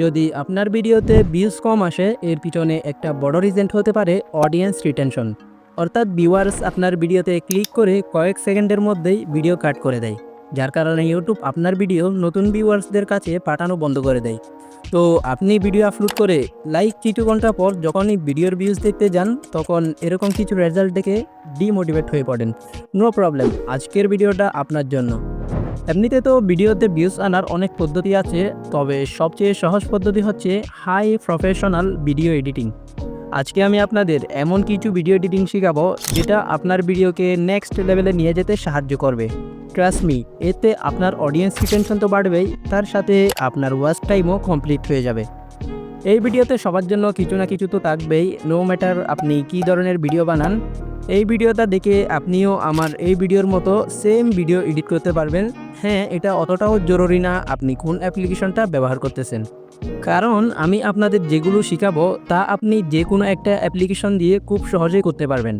যদি আপনার ভিডিওতে ভিউজ কম আসে, এর পিছনে একটা বড় রিজেন্ট হতে পারে অডিয়েন্স রিটেনশন অর্থাৎ ভিউয়ার্স আপনার ভিডিওতে ক্লিক করে কয়েক সেকেন্ডের মধ্যেই ভিডিও কাট করে দেয়। যার কারণে ইউটিউব আপনার ভিডিও নতুন ভিউয়ার্সদের কাছে পাঠানো বন্ধ করে দেয়। তো আপনি ভিডিও আপলোড করে লাইক কিছু ঘণ্টা পর যখনই ভিডিওর ভিউজ দেখতে যান, তখন এরকম কিছু রেজাল্ট দেখে ডিমোটিভেট হয়ে পড়েন। নো প্রবলেম আজকের ভিডিওটা আপনার জন্য। এমনিতে তো ভিডিওতে ভিউজ আনার অনেক পদ্ধতি আছে, তবে সবচেয়ে সহজ পদ্ধতি হচ্ছে হাই প্রফেশনাল ভিডিও এডিটিং আজকে আমি আপনাদের এমন কিছু ভিডিও এডিটিং শেখাবো, যেটা আপনার ভিডিওকে নেক্সট লেভেলে নিয়ে যেতে সাহায্য করবে। ট্রাস্ট মি এতে আপনার অডিয়েন্স রিটেনশন তো বাড়বেই, তার সাথে আপনার ওয়াচ টাইমও কমপ্লিট হয়ে যাবে। এই ভিডিওতে সবার জন্য কিছু না কিছু তো থাকবেই নো ম্যাটার আপনি কী ধরনের ভিডিও বানান, এই ভিডিওটা দেখে আপনিও আমার এই ভিডিওর মতো সেম ভিডিও এডিট করতে পারবেন। হ্যাঁ এটা অতটাও জরুরি না আপনি কোন অ্যাপ্লিকেশনটা ব্যবহার করতেছেন। কারণ আমি আপনাদের যেগুলো শেখাবো, তা আপনি যে কোনো একটা অ্যাপ্লিকেশন দিয়ে খুব সহজেই করতে পারবেন।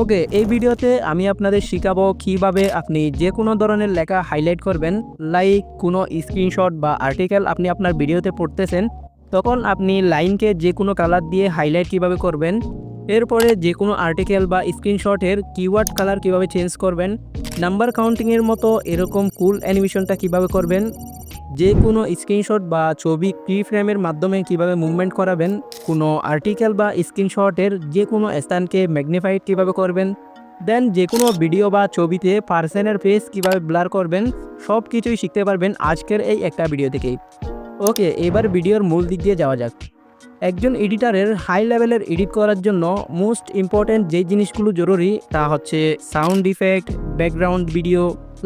ওকে, এই ভিডিওতে আমি আপনাদের শেখাবো কীভাবে আপনি যে কোনো ধরনের লেখা হাইলাইট করবেন লাইক কোনো স্ক্রিনশট বা আর্টিকেল আপনি আপনার ভিডিওতে পড়তেছেন তখন আপনি লাইনকে যে কোনো কালার দিয়ে হাইলাইট কীভাবে করবেন, এরপরে যে কোনো আর্টিকেল বা স্ক্রিনশটের কিওয়ার্ড কালার কীভাবে চেঞ্জ করবেন, নাম্বার কাউন্টিংয়ের মতো এরকম কুল অ্যানিমেশনটা কীভাবে করবেন যে কোনো স্ক্রিনশট বা ছবি কি ফ্রেমের মাধ্যমে কীভাবে মুভমেন্ট করাবেন, কোনো আর্টিকেল বা স্ক্রিনশটের যে কোনো স্থানকে ম্যাগনিফাইড কীভাবে করবেন, দেন যে কোনো ভিডিও বা ছবিতে পার্সনের ফেস কীভাবে ব্লার করবেন সব কিছুই শিখতে পারবেন আজকের এই একটা ভিডিও থেকেই। ওকে, এবার ভিডিওর মূল দিক দিয়ে যাওয়া যাক। একজন এডিটারের হাই লেভেলের এডিট করার জন্য মোস্ট ইম্পর্ট্যান্ট যে জিনিসগুলো জরুরি তা হচ্ছে sound effect, background video,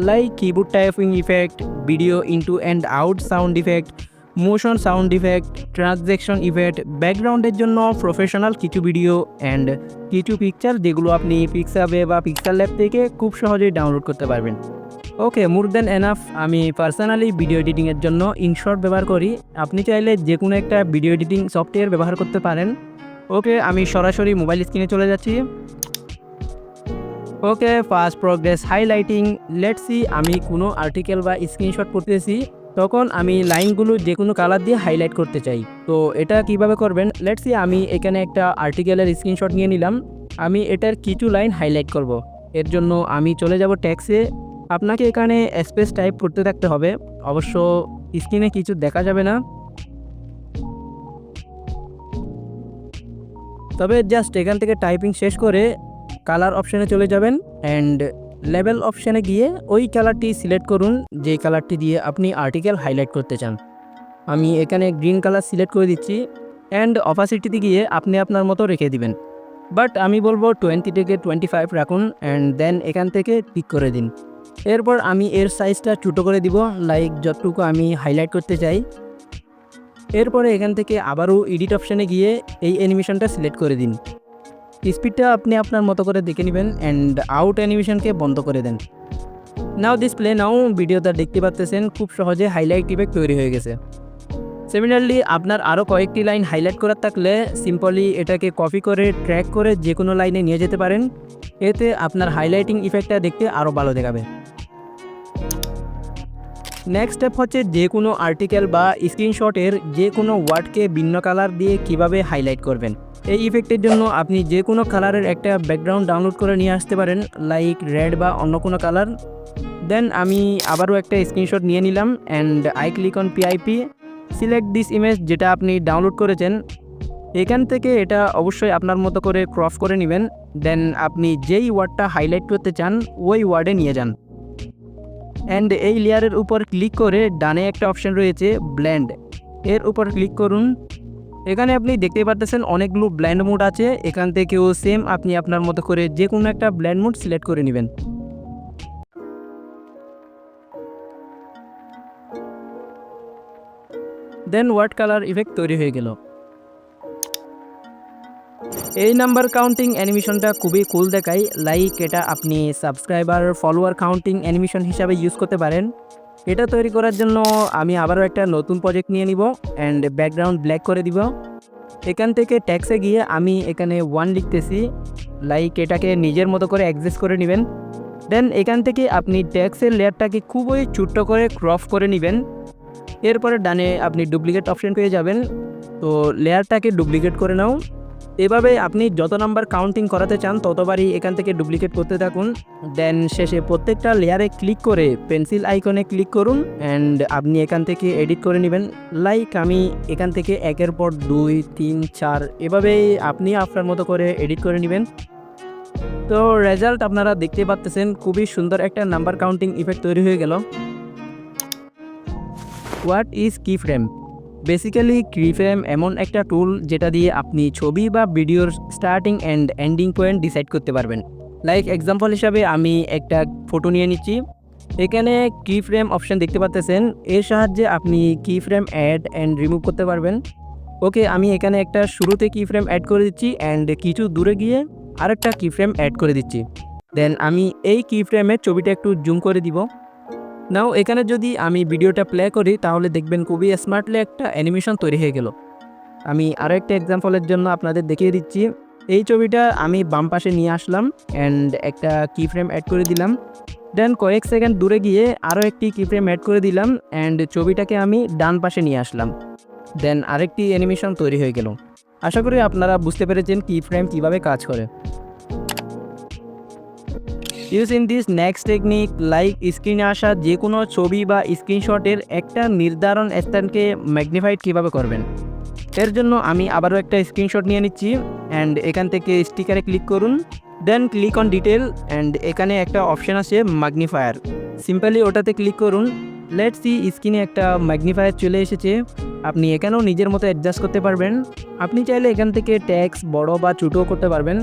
like keyboard typing effect, video into and out sound effect motion sound effect transition event ব্যাকগ্রাউন্ডের জন্য প্রফেশনাল কিছু ভিডিও অ্যান্ড কিছু পিকচার যেগুলো আপনি পিক্সাবে বা পিকচার ল্যাব থেকে খুব সহজেই ডাউনলোড করতে পারবেন। ওকে মোর দেন এনাফ আমি পার্সোনালি ভিডিও এডিটিংয়ের জন্য ইনশর্ট ব্যবহার করি। আপনি চাইলে যে কোনো একটা ভিডিও এডিটিং সফটওয়্যার ব্যবহার করতে পারেন। ওকে আমি সরাসরি মোবাইল স্ক্রিনে চলে যাচ্ছি। Okay first progress highlighting let's see আমি কোনো আর্টিকেল বা স্ক্রিনশট করতেছি। তখন আমি লাইনগুলো যে কোনো কালার দিয়ে হাইলাইট করতে চাই। তো এটা কীভাবে করবেন? লেট সি আমি এখানে একটা আর্টিকেলের স্ক্রিনশট নিয়ে নিলাম। আমি এটার কিছু লাইন হাইলাইট করব। এর জন্য আমি চলে যাব ট্যাক্সে আপনাকে এখানে স্পেস টাইপ করতে থাকতে হবে। অবশ্য স্ক্রিনে কিছু দেখা যাবে না। তবে জাস্ট এখান থেকে টাইপিং শেষ করে কালার অপশানে চলে যাবেন। অ্যান্ড লেভেল অপশানে গিয়ে ওই কালারটি সিলেক্ট করুন যে কালারটি দিয়ে আপনি আর্টিকেল হাইলাইট করতে চান। আমি এখানে গ্রিন কালার সিলেক্ট করে দিচ্ছি, অ্যান্ড অপাসিটিতে গিয়ে আপনি আপনার মতো রেখে দিবেন। বাট আমি বলব টোয়েন্টি থেকে টোয়েন্টি ফাইভ রাখুন, অ্যান্ড দেন এখান থেকে পিক করে দিন। এরপর আমি এর সাইজটা ছোটো করে দিব, লাইক যতটুকু আমি হাইলাইট করতে চাই। এরপরে এখান থেকে আবারও এডিট অপশানে গিয়ে এই অ্যানিমেশনটা সিলেক্ট করে দিন। স্পিডটা আপনি আপনার মতো করে দেখে নেবেন অ্যান্ড আউট অ্যানিমেশনকে বন্ধ করে দেন। নাও ডিসপ্লে নাও ভিডিওটা দেখতে পাচ্তেছেন, খুব সহজে হাইলাইট ইফেক্ট তৈরি হয়ে গেছে। সিমিলারলি আপনার আরও কয়েকটি লাইন হাইলাইট করার থাকলে সিম্পলি এটাকে কপি করে ট্র্যাক করে যে কোনো লাইনে নিয়ে যেতে পারেন। এতে আপনার হাইলাইটিং ইফেক্টটা দেখতে আরও ভালো দেখাবে। নেক্সট স্টেপ হচ্ছে যে কোনো আর্টিকেল বা স্ক্রিনশটের যে কোনো ওয়ার্ডকে ভিন্ন কালার দিয়ে কীভাবে হাইলাইট করবেন। এই ইফেক্টের জন্য আপনি যে কোনো কালারের একটা ব্যাকগ্রাউন্ড ডাউনলোড করে নিয়ে আসতে পারেন লাইক রেড বা অন্য কোনো কালার দেন আমি আবারও একটা স্ক্রিনশট নিয়ে নিলাম and I click on PIP select this image যেটা আপনি ডাউনলোড করেছেন। এখান থেকে এটা অবশ্যই আপনার মতো করে ক্রপ করে নেবেন। দেন আপনি যেই ওয়ার্ডটা হাইলাইট করতে চান, ওই ওয়ার্ডে নিয়ে যান। অ্যান্ড এই লেয়ারের উপর ক্লিক করে ডানে একটা অপশন রয়েছে ব্ল্যান্ড এর উপর ক্লিক করুন। এখানে আপনি দেখতে পাচ্ছেন অনেকগুলো ব্ল্যান্ড মোড আছে। এখান থেকেও সেম আপনি আপনার মতো করে যে কোনো একটা ব্ল্যান্ড মোড সিলেক্ট করে নেবেন। দেন ওয়ার্ড কালার ইফেক্ট তৈরি হয়ে গেল? এই নাম্বার কাউন্টিং অ্যানিমেশনটা খুবই কুল দেখায়। লাইক এটা আপনি সাবস্ক্রাইবার ফলোয়ার কাউন্টিং অ্যানিমেশন হিসাবে ইউজ করতে পারেন। এটা তৈরি করার জন্য আমি আবারও একটা নতুন প্রজেক্ট নিয়ে নিব অ্যান্ড ব্যাকগ্রাউন্ড ব্ল্যাক করে দিব। এখান থেকে ট্যাক্সে গিয়ে আমি এখানে ওয়ান লিখতেছি লাইক এটাকে নিজের মতো করে অ্যাডজাস্ট করে নেবেন। দেন এখান থেকে আপনি ট্যাক্সের লেয়ারটাকে খুবই ছোট্ট করে ক্রপ করে নেবেন। এরপরে ডানে আপনি ডুপ্লিকেট অপশন পেয়ে যাবেন। তো লেয়ারটাকে ডুপ্লিকেট করে নাও। এভাবে আপনি যত নাম্বার কাউন্টিং করাতে চান, ততবারই এখান থেকে ডুপ্লিকেট করতে থাকুন। দেন শেষে প্রত্যেকটা লেয়ারে ক্লিক করে পেন্সিল আইকনে ক্লিক করুন অ্যান্ড আপনি এখান থেকে এডিট করে নেবেন। লাইক আমি এখান থেকে একের পর দুই, তিন, চার, এভাবেই আপনি আপনার মতো করে এডিট করে নেবেন। তো রেজাল্ট আপনারা দেখতে পাচ্তেছেন, খুবই সুন্দর একটা নাম্বার কাউন্টিং ইফেক্ট তৈরি হয়ে গেল। What is key frame basically key frame এমন একটা টুল যেটা দিয়ে আপনি ছবি বা ভিডিওর starting and ending point decide করতে পারবেন। লাইক এক্সাম্পল হিসাবে আমি একটা ফটো নিয়ে নিচ্ছি। এখানে কি ফ্রেম অপশন দেখতে পাচ্তেছেন এর সাহায্যে আপনি কি ফ্রেম অ্যাড অ্যান্ড রিমুভ করতে পারবেন। ওকে আমি এখানে একটা শুরুতে কি ফ্রেম অ্যাড করে দিচ্ছি অ্যান্ড কিছু দূরে গিয়ে আরেকটা কি ফ্রেম অ্যাড করে দিচ্ছি। দেন আমি এই কি ফ্রেমের ছবিটা একটু জুম করে দিব। নাও, এখানে যদি আমি ভিডিওটা প্লে করি, তাহলে দেখবেন খুবই স্মার্টলি একটা অ্যানিমেশন তৈরি হয়ে গেল। আমি আরও একটা এক্সাম্পলের জন্য আপনাদের দেখিয়ে দিচ্ছি। এই ছবিটা আমি বাম পাশে নিয়ে আসলাম অ্যান্ড একটা কি ফ্রেম অ্যাড করে দিলাম। দেন কয়েক সেকেন্ড দূরে গিয়ে আরও একটি কি ফ্রেম অ্যাড করে দিলাম অ্যান্ড ছবিটাকে আমি ডান পাশে নিয়ে আসলাম। দেন আরেকটি অ্যানিমেশন তৈরি হয়ে গেল। আশা করি আপনারা বুঝতে পেরেছেন কি ফ্রেম কীভাবে কাজ করে। Use this next technique like স্ক্রিনে আসা যে কোনো ছবি বা স্ক্রিনশটের একটা নির্ধারণ স্থানকে ম্যাগনিফাইড কীভাবে করবেন? এর জন্য আমি আবারও একটা স্ক্রিনশট নিয়ে নিচ্ছি অ্যান্ড এখান থেকে স্টিকারে ক্লিক করুন then click on detail and এখানে একটা অপশান আছে ম্যাগনিফায়ার সিম্পলি ওটাতে ক্লিক করুন লেট সি স্ক্রিনে একটা ম্যাগনিফায়ার চলে এসেছে, আপনি এখানেও নিজের মতো অ্যাডজাস্ট করতে পারবেন, আপনি চাইলে এখান থেকে ট্যাক্স বড় বা ছোটো করতে পারবেন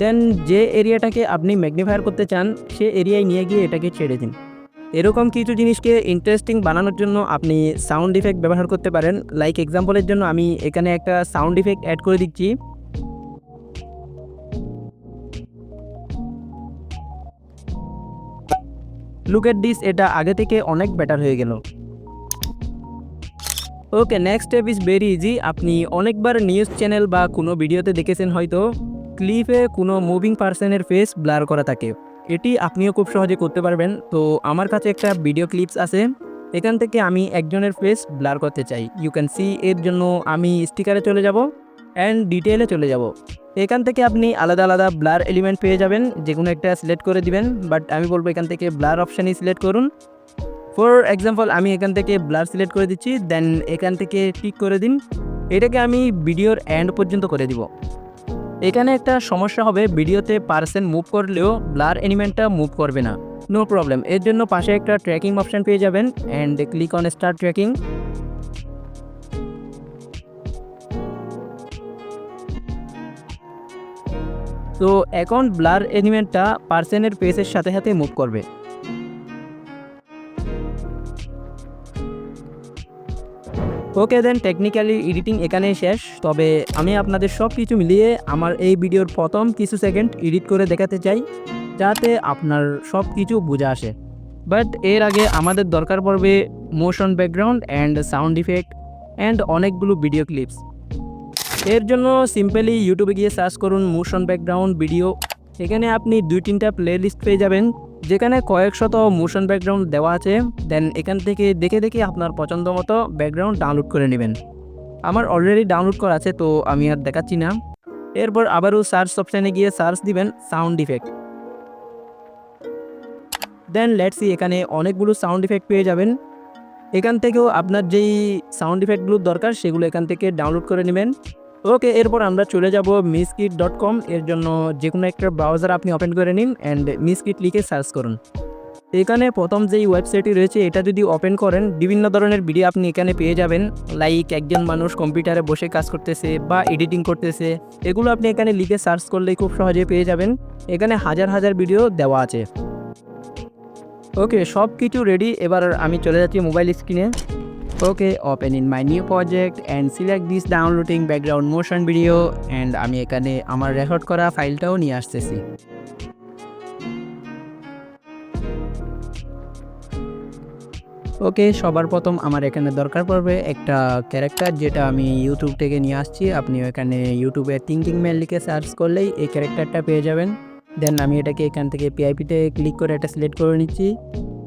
দেন যে এরিয়াটাকে আপনি ম্যাগনিফায়ার করতে চান, সে এরিয়ায় নিয়ে গিয়ে এটাকে ছেড়ে দিন। এরকম কিছু জিনিসকে ইন্টারেস্টিং বানানোর জন্য আপনি সাউন্ড ইফেক্ট ব্যবহার করতে পারেন। লাইক এক্সাম্পলের জন্য আমি এখানে একটা সাউন্ড ইফেক্ট অ্যাড করে দিচ্ছি। লুক এট এটা আগে থেকে অনেক বেটার হয়ে গেল। Okay next step is very easy আপনি অনেকবার নিউজ চ্যানেল বা কোনো ভিডিওতে দেখেছেন হয়তো। ক্লিপে কোনো মুভিং পার্সনের ফেস ব্লার করা থাকে। এটি আপনিও খুব সহজে করতে পারবেন। তো আমার কাছে একটা ভিডিও ক্লিপস আছে। এখান থেকে আমি একজনের ফেস ব্লার করতে চাই। ইউ ক্যান সি এর জন্য আমি স্টিকারে চলে যাব অ্যান্ড ডিটেলে চলে যাব। এখান থেকে আপনি আলাদা আলাদা ব্লার এলিমেন্ট পেয়ে যাবেন। যে কোনো একটা সিলেক্ট করে দিবেন। বাট আমি বলব এখান থেকে ব্লার অপশানই সিলেক্ট করুন। ফর এক্সাম্পল আমি এখান থেকে ব্লার সিলেক্ট করে দিচ্ছি। দেন এখান থেকে টিক করে দিন। এটাকে আমি ভিডিওর এন্ড পর্যন্ত করে দিব। এখানে একটা সমস্যা হবে, ভিডিওতে পার্সেন মুভ করলেও ব্লার এনিমেন্টটা মুভ করবে না। নো প্রবলেম এর জন্য পাশে একটা ট্র্যাকিং অপশান পেয়ে যাবেন and click on start tracking তো এখন ব্লার এলিমেন্টটা পার্সেনের পেসের সাথে সাথে মুভ করবে। ওকে দেন টেকনিক্যালি এডিটিং এখানেই শেষ। তবে আমি আপনাদের সব কিছু মিলিয়ে আমার এই ভিডিওর প্রথম কিছু সেকেন্ড এডিট করে দেখাতে চাই, যাতে আপনার সব কিছু বোঝা আসে। বাট এর আগে আমাদের দরকার পড়বে motion background and sound effect and অনেকগুলো ভিডিও ক্লিপস এর জন্য সিম্পলি ইউটিউবে গিয়ে সার্চ করুন মোশন ব্যাকগ্রাউন্ড ভিডিও এখানে আপনি দুই তিনটা প্লে লিস্ট পেয়ে যাবেন। যেখানে কয়েক শত মোশন ব্যাকগ্রাউন্ড দেওয়া আছে দেন এখান থেকে দেখে দেখে আপনার পছন্দ মতো ব্যাকগ্রাউন্ড ডাউনলোড করে নেবেন। আমার অলরেডি ডাউনলোড করা আছে, তো আমি আর দেখাচ্ছি না। এরপর আবারও সার্চ অপশানে গিয়ে সার্চ দিবেন সাউন্ড ইফেক্ট দেন লেটসি এখানে অনেকগুলো সাউন্ড ইফেক্ট পেয়ে যাবেন। এখান থেকেও আপনার যেই সাউন্ড ইফেক্টগুলো দরকার, সেগুলো এখান থেকে ডাউনলোড করে নেবেন। ওকে এরপর আমরা চলে যাব মিসকিট ডট কম এর জন্য যে কোনো একটা ব্রাউজার আপনি ওপেন করে নিন অ্যান্ড মিসকিট লিখে সার্চ করুন। এখানে প্রথম যেই ওয়েবসাইটটি রয়েছে, এটা যদি ওপেন করেন, বিভিন্ন ধরনের ভিডিও আপনি এখানে পেয়ে যাবেন। লাইক একজন মানুষ কম্পিউটারে বসে কাজ করতেছে বা এডিটিং করতেছে, এগুলো আপনি এখানে লিখে সার্চ করলেই খুব সহজে পেয়ে যাবেন। এখানে হাজার হাজার ভিডিও দেওয়া আছে। ওকে সব কিছু রেডি এবার আমি চলে যাচ্ছি মোবাইল স্ক্রিনে okay open in my new project and select this downloading background motion video and আমি এখানে আমার রেকর্ড করা ফাইলটাও নিয়ে আসতেছি। ওকে, সবার প্রথম আমার এখানে দরকার পড়বে একটা ক্যারেক্টার যেটা আমি ইউটিউব থেকে নিয়ে আসছি। আপনি এখানে ইউটিউবে থিঙ্কিং মেল লিখে সার্চ করলেই এই ক্যারেক্টারটা পেয়ে যাবেন। দেন আমি এটাকে এখান থেকে পিআইপিতে ক্লিক করে এটা সিলেক্ট করে নিচ্ছি।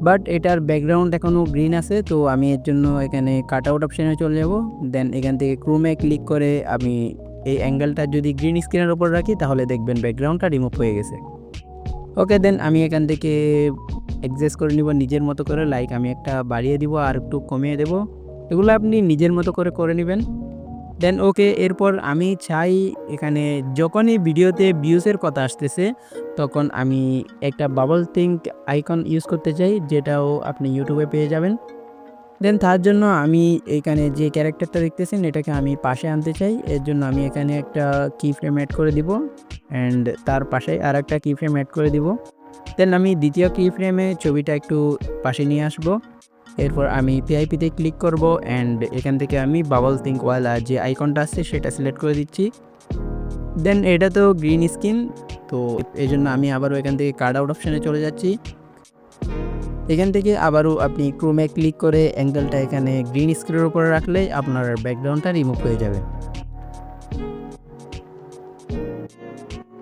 বাট এটার ব্যাকগ্রাউন্ড এখনও গ্রিন আছে, তো আমি এর জন্য এখানে কাট আউট অপশানে চলে যাব। দেন এখান থেকে ক্রোমে ক্লিক করে আমি এই অ্যাঙ্গেলটা যদি গ্রিন স্ক্রিনের ওপর রাখি, তাহলে দেখবেন ব্যাকগ্রাউন্ডটা রিমুভ হয়ে গেছে। ওকে দেন আমি এখান থেকে অ্যাডজাস্ট করে নিব নিজের মতো করে লাইক আমি একটা বাড়িয়ে দিব আর একটু কমিয়ে দেব। এগুলো আপনি নিজের মতো করে করে নেবেন। দেন ওকে এরপর আমি চাই এখানে যখনই ভিডিওতে ভিউসের কথা আসতেছে, তখন আমি একটা বাবল থিঙ্ক আইকন ইউজ করতে চাই, যেটাও আপনি ইউটিউবে পেয়ে যাবেন। দেন তার জন্য আমি এখানে যে ক্যারেক্টারটা দেখতেছেন, এটাকে আমি পাশে আনতে চাই। এর জন্য আমি এখানে একটা কি ফ্রেম অ্যাড করে দিব অ্যান্ড তার পাশে আর একটা কি ফ্রেম অ্যাড করে দিব। দেন আমি দ্বিতীয় কি ফ্রেমে ছবিটা একটু পাশে নিয়ে আসব। এরপর আমি পিআইপিতে ক্লিক করব অ্যান্ড এখান থেকে আমি বাবল থিঙ্ক ওয়ালা যে আইকনটা আছে সেটা সিলেক্ট করে দিচ্ছি। দেন এটা তো গ্রিন স্ক্রিন তো এই জন্য আমি আবারও এখান থেকে কার্ড আউট অপশানে চলে যাচ্ছি। এখান থেকে আবারও আপনি ক্রোমে ক্লিক করে অ্যাঙ্গেলটা এখানে গ্রিন স্ক্রিনের উপরে রাখলে আপনার ব্যাকগ্রাউন্ডটা রিমুভ হয়ে যাবে।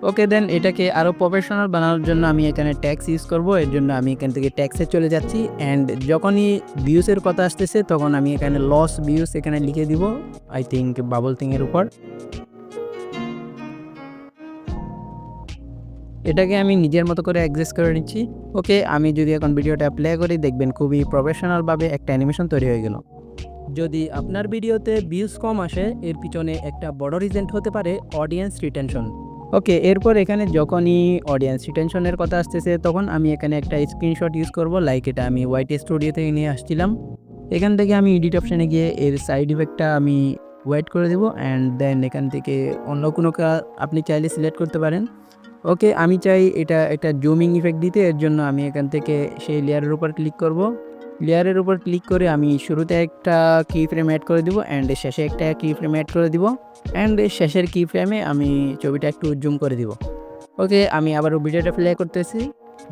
ওকে দেন এটাকে আরও প্রফেশনাল বানানোর জন্য আমি এখানে ট্যাক্স ইউজ করব। এর জন্য আমি এখান থেকে ট্যাক্সে চলে যাচ্ছি। অ্যান্ড যখনই ভিউসের কথা আসতেছে, তখন আমি এখানে লস ভিউস এখানে লিখে দিব আই থিঙ্ক বাবল থিংয়ের উপর। এটাকে আমি নিজের মতো করে অ্যাডজাস্ট করে নিচ্ছি। ওকে আমি যদি এখন ভিডিওটা প্লে করি, দেখবেন খুবই প্রফেশনালভাবে একটা অ্যানিমেশন তৈরি হয়ে গেল। যদি আপনার ভিডিওতে ভিউজ কম আসে, এর পিছনে একটা বড় রিজেন্ট হতে পারে অডিয়েন্স রিটেনশন ওকে এরপর এখানে যখনই অডিয়েন্স রিটেনশনের কথা আসতেছে, তখন আমি এখানে একটা স্ক্রিনশট ইউজ করব লাইক এটা আমি হোয়াইট স্টুডিও থেকে নিয়ে আসছিলাম। এখান থেকে আমি এডিট অপশানে গিয়ে এর সাইড ইফেক্টটা আমি ওয়েট করে দেবো অ্যান্ড দেন এখান থেকে অন্য কোনো কা- আপনি চাইলে সিলেক্ট করতে পারেন। ওকে আমি চাই এটা একটা জুমিং ইফেক্ট দিতে, এর জন্য আমি এখান থেকে সেই লেয়ারের উপর ক্লিক করব। লেয়ারের উপর ক্লিক করে আমি শুরুতে একটা কি ফ্রেম অ্যাড করে দিব অ্যান্ড শেষে একটা কি ফ্রেম অ্যাড করে দিব অ্যান্ড শেষের কি ফ্রেমে আমি ছবিটা একটু জুম করে দিব। ওকে, আমি আবারও ভিডিওটা প্লে করতেছি।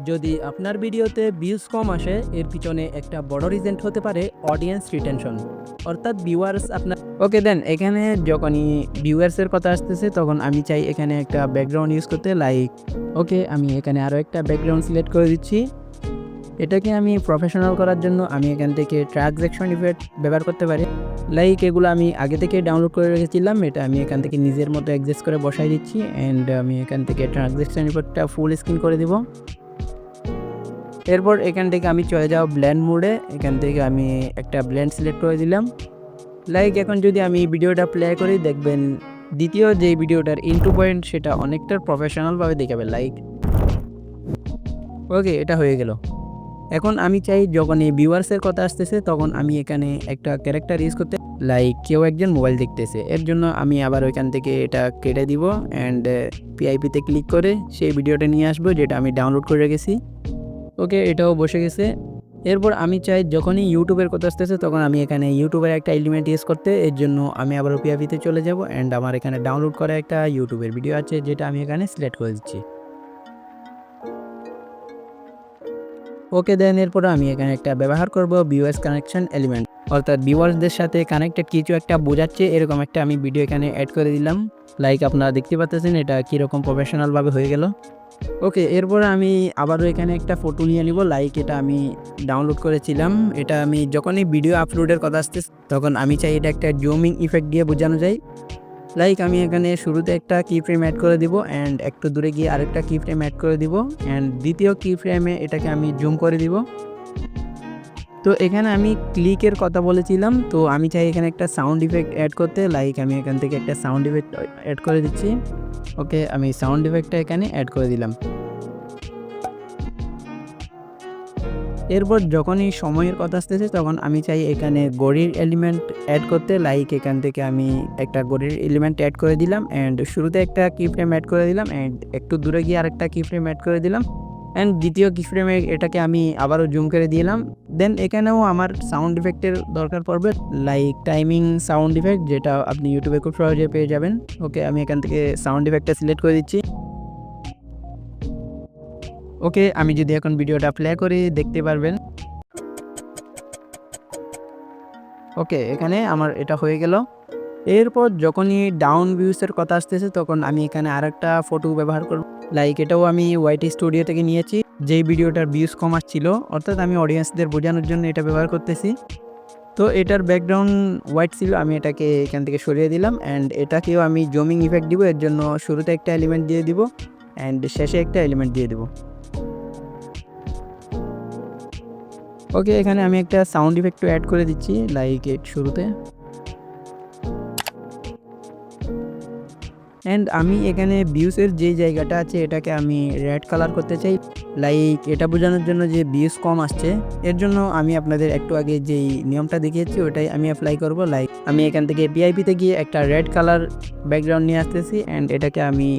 যদি আপনার ভিডিওতে ভিউজ কম আসে, এর পিছনে একটা বড় রিজেন্ট হতে পারে অডিয়েন্স রিটেনশন অর্থাৎ ভিউয়ার্স আপনার ওকে দেন এখানে যখনই ভিউয়ার্সের কথা আসতেছে, তখন আমি চাই এখানে একটা ব্যাকগ্রাউন্ড ইউজ করতে লাইক ওকে, আমি এখানে আরও একটা ব্যাকগ্রাউন্ড সিলেক্ট করে দিচ্ছি। এটাকে আমি প্রফেশনাল করার জন্য আমি এখান থেকে ট্রানজ্যাকশন ইফেক্ট ব্যবহার করতে পারি। লাইক এগুলো আমি আগে থেকে ডাউনলোড করে রেখেছিলাম, এটা আমি এখান থেকে নিজের মতো অ্যাডজাস্ট করে বসাই দিচ্ছি অ্যান্ড আমি এখান থেকে ট্রানজ্যাকশন ইফেক্টটা ফুল স্ক্রিন করে দিব। এরপর এখান থেকে আমি চলে যাও ব্ল্যান্ড মোডে এখান থেকে আমি একটা ব্ল্যান্ড সিলেক্ট করে দিলাম। লাইক এখন যদি আমি ভিডিওটা প্লে করি, দেখবেন দ্বিতীয় যে ভিডিওটার ইন্টু পয়েন্ট সেটা অনেকটা প্রফেশনালভাবে দেখাবে লাইক ওকে এটা হয়ে গেল। এখন আমি চাই যখন এই ভিউয়ার্সের কথা আসতেছে, তখন আমি এখানে একটা ক্যারেক্টার ইউজ করতে লাইক কেউ একজন মোবাইল দেখতেছে। এর জন্য আমি আবার ওইখান থেকে এটা কেটে দিব অ্যান্ড পিআইপিতে ক্লিক করে সেই ভিডিওটা নিয়ে আসব, যেটা আমি ডাউনলোড করে রেখেছি। ওকে এটাও বসে গেছে। এরপর আমি চাই যখনই ইউটিউবের কথা আসতেছে, তখন আমি এখানে ইউটিউবের একটা এলিমেন্ট ইউজ করতে, এর জন্য আমি আবার পিআইপিতে চলে যাব অ্যান্ড আমার এখানে ডাউনলোড করা একটা ইউটিউবের ভিডিও আছে, যেটা আমি এখানে সিলেক্ট করে দিচ্ছি। ওকে দেন, এরপর আমি এখানে একটা ব্যবহার করব বিওএস কানেকশন এলিমেন্ট অর্থাৎ ভিউয়ার্সদের সাথে কানেক্টেড কিছু একটা বোঝাচ্ছে, এরকম একটা আমি ভিডিও এখানে অ্যাড করে দিলাম। লাইক আপনারা দেখতে পাচ্ছেন এটা কীরকম প্রফেশনালভাবে হয়ে গেল। ওকে, এরপর আমি আবারও এখানে একটা ফটো নিয়ে নিব। লাইক এটা আমি ডাউনলোড করেছিলাম। এটা আমি যখনই ভিডিও আপলোডের কথা আসতে তখন আমি চাই এটা একটা জুমিং ইফেক্ট দিয়ে বোঝানো যায়। লাইক আমি এখানে শুরুতে একটা কি ফ্রেম অ্যাড করে দিব অ্যান্ড একটু দূরে গিয়ে আরেকটা কি ফ্রেম অ্যাড করে দিব অ্যান্ড দ্বিতীয় কি ফ্রেমে এটাকে আমি জুম করে দিব। তো এখানে আমি ক্লিকের কথা বলেছিলাম, তো আমি চাই এখানে একটা সাউন্ড ইফেক্ট অ্যাড করতে লাইক আমি এখান থেকে একটা সাউন্ড ইফেক্ট অ্যাড করে দিচ্ছি। ওকে আমি সাউন্ড ইফেক্টটা এখানে অ্যাড করে দিলাম। এরপর যখনই সময়ের কথা আসতেছে, তখন আমি চাই এখানে গড়ির এলিমেন্ট অ্যাড করতে লাইক এখান থেকে আমি একটা গড়ির এলিমেন্ট অ্যাড করে দিলাম অ্যান্ড শুরুতে একটা কি ফ্রেম অ্যাড করে দিলাম অ্যান্ড একটু দূরে গিয়ে আরেকটা কি ফ্রেম অ্যাড করে দিলাম অ্যান্ড দ্বিতীয় কি ফ্রেমে এটাকে আমি আবারও জুম করে দিলাম দেন এখানেও আমার সাউন্ড ইফেক্টের দরকার পড়বে লাইক টাইমিং সাউন্ড ইফেক্ট যেটা আপনি ইউটিউবে খুব সহজে পেয়ে যাবেন। ওকে আমি এখান থেকে সাউন্ড ইফেক্টটা সিলেক্ট করে দিচ্ছি। ওকে, আমি যদি এখন ভিডিওটা প্লে করি, দেখতে পারবেন। ওকে, এখানে আমার এটা হয়ে গেল। এরপর যখনই ডাউন ভিউসের কথা আসতেছে, তখন আমি এখানে আরেকটা ফটো ব্যবহার করব। লাইক এটাও আমি ওয়াইটি স্টুডিও থেকে নিয়েছি, যেই ভিডিওটার ভিউজ কম আসছিল। অর্থাৎ আমি অডিয়েন্সদের বোঝানোর জন্য এটা ব্যবহার করতেছি। তো এটার ব্যাকগ্রাউন্ড হোয়াইট ছিল, আমি এটাকে এখান থেকে সরিয়ে দিলাম অ্যান্ড এটাকেও আমি জমিং ইফেক্ট দিব। এর জন্য শুরুতে একটা এলিমেন্ট দিয়ে দিব অ্যান্ড শেষে একটা এলিমেন্ট দিয়ে দিব। ওকে এখানে আমি একটা সাউন্ড ইফেক্টও অ্যাড করে দিচ্ছি লাইক শুরুতে। অ্যান্ড আমি এখানে ভিউসের যে জায়গাটা আছে, এটাকে আমি রেড কালার করতে চাই। লাইক এটা বোঝানোর জন্য যে ভিউস কম আসছে, এর জন্য আমি আপনাদের একটু আগে যেই নিয়মটা দেখিয়েছি, ওটাই আমি অ্যাপ্লাই করব। লাইক আমি এখান থেকে পিআইপিতে গিয়ে একটা রেড কালার ব্যাকগ্রাউন্ড নিয়ে আসতেছি অ্যান্ড এটাকে আমি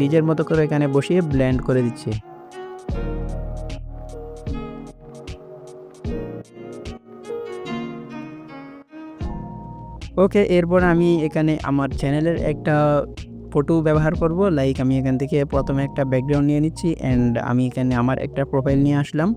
নিজের মতো করে এখানে বসিয়ে ব্লেন্ড করে দিচ্ছি। ওকে এরপর আমি এখানে আমার চ্যানেলের একটা ফটো ব্যবহার করব। লাইক আমি এখান থেকে প্রথমে একটা ব্যাকগ্রাউন্ড নিয়ে নিচ্ছি অ্যান্ড আমি এখানে আমার একটা প্রোফাইল নিয়ে আসলাম।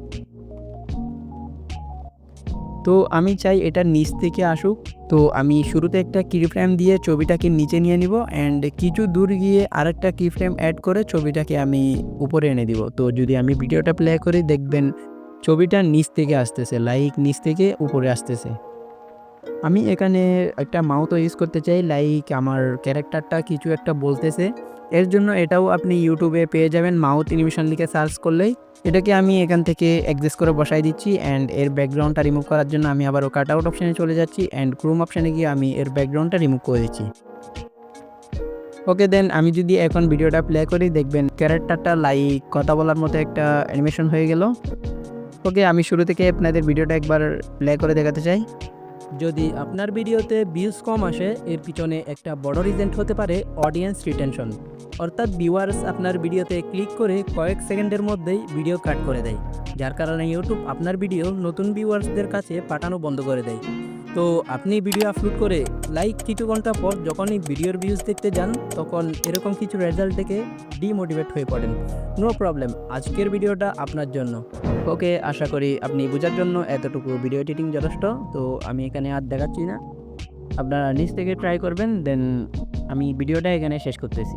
তো আমি চাই এটা নিচ থেকে আসুক। তো আমি শুরুতে একটা কি ফ্রেম দিয়ে ছবিটাকে নিচে নিয়ে নিব অ্যান্ড কিছু দূর গিয়ে আরেকটা কি ফ্রেম অ্যাড করে ছবিটাকে আমি উপরে এনে দিব। তো যদি আমি ভিডিওটা প্লে করি, দেখবেন ছবিটা নিচ থেকে আসতেছে লাইক নিচ থেকে উপরে আসতেছে। আমি এখানে একটা মাউথও ইউজ করতে চাই লাইক আমার ক্যারেক্টারটা কিছু একটা বলতেছে। এর জন্য এটাও আপনি ইউটিউবে পেয়ে যাবেন মাউথ অ্যানিমেশন লিখে সার্চ করলেই। এটাকে আমি এখান থেকে অ্যাডজাস্ট করে বসাই দিচ্ছি অ্যান্ড এর ব্যাকগ্রাউন্ডটা রিমুভ করার জন্য আমি আবারও কাট আউট অপশানে চলে যাচ্ছি অ্যান্ড ক্রোম অপশানে গিয়ে আমি এর ব্যাকগ্রাউন্ডটা রিমুভ করে দিচ্ছি। ওকে দেন আমি যদি এখন ভিডিওটা প্লে করি, দেখবেন ক্যারেক্টারটা লাইক কথা বলার মতো একটা অ্যানিমেশন হয়ে গেল। ওকে আমি শুরু থেকে আপনাদের ভিডিওটা একবার প্লে করে দেখাতে চাই। যদি আপনার ভিডিওতে ভিউজ কম আসে, এর পিছনে একটা বড় রিজেন্ট হতে পারে অডিয়েন্স রিটেনশন অর্থাৎ ভিউয়ার্স আপনার ভিডিওতে ক্লিক করে কয়েক সেকেন্ডের মধ্যেই ভিডিও কাট করে দেয়, যার কারণে ইউটিউব আপনার ভিডিও নতুন ভিউয়ার্সদের কাছে পাঠানো বন্ধ করে দেয়। তো আপনি ভিডিও আপলোড করে লাইক কিছু ঘণ্টা পর যখনই ভিডিওর ভিউজ দেখতে যান, তখন এরকম কিছু রেজাল্ট দেখে ডিমোটিভেট হয়ে পড়েন। নো প্রবলেম আজকের ভিডিওটা আপনার জন্য। ওকে আশা করি আপনি বোঝার জন্য এতটুকু ভিডিও এডিটিং যথেষ্ট, তো আমি এখানে আর দেখাচ্ছি না। আপনারা নিজ থেকে ট্রাই করবেন দেন আমি ভিডিওটা এখানে শেষ করতেছি।